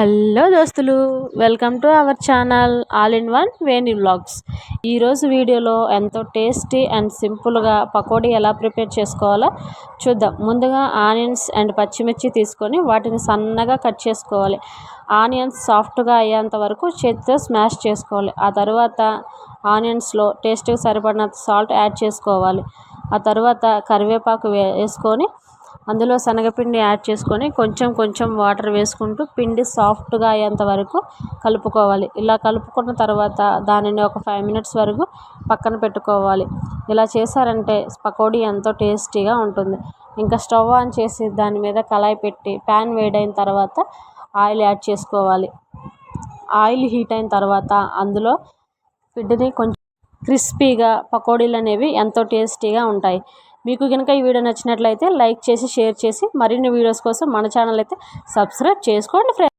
Hello దోస్తులు welcome to our channel all in one Veni vlogs. ఈరోజు వీడియోలో ఎంతో టేస్టీ అండ్ సింపుల్గా పకోడీ ఎలా ప్రిపేర్ చేసుకోవాలో చూద్దాం. ముందుగా ఆనియన్స్ అండ్ పచ్చిమిర్చి తీసుకొని వాటిని సన్నగా కట్ చేసుకోవాలి. ఆనియన్స్ సాఫ్ట్గా అయ్యేంత వరకు చేతితో స్మాష్ చేసుకోవాలి. ఆ తర్వాత ఆనియన్స్లో టేస్ట్కి సరిపడినంత సాల్ట్ యాడ్ చేసుకోవాలి. ఆ తర్వాత కరివేపాకు వేసుకొని అందులో శనగపిండి యాడ్ చేసుకొని కొంచెం కొంచెం వాటర్ వేసుకుంటూ పిండి సాఫ్ట్గా అయ్యేంత వరకు కలుపుకోవాలి. ఇలా కలుపుకున్న తర్వాత దానిని ఒక ఫైవ్ మినిట్స్ వరకు పక్కన పెట్టుకోవాలి. ఇలా చేశారంటే పకోడీ ఎంతో టేస్టీగా ఉంటుంది. ఇంకా స్టవ్ ఆన్ చేసి దాని మీద కళాయి పెట్టి ప్యాన్ వేడైన తర్వాత ఆయిల్ యాడ్ చేసుకోవాలి. ఆయిల్ హీట్ అయిన తర్వాత అందులో పిండిని కొంచెం క్రిస్పీగా పకోడీలు అనేవి ఎంతో టేస్టీగా ఉంటాయి. మీకు కనుక ఈ వీడియో నచ్చినట్లయితే లైక్ చేసి షేర్ చేసి మరిన్ని వీడియోస్ కోసం మన ఛానల్ అయితే సబ్స్క్రైబ్ చేసుకోండి ఫ్రెండ్స్.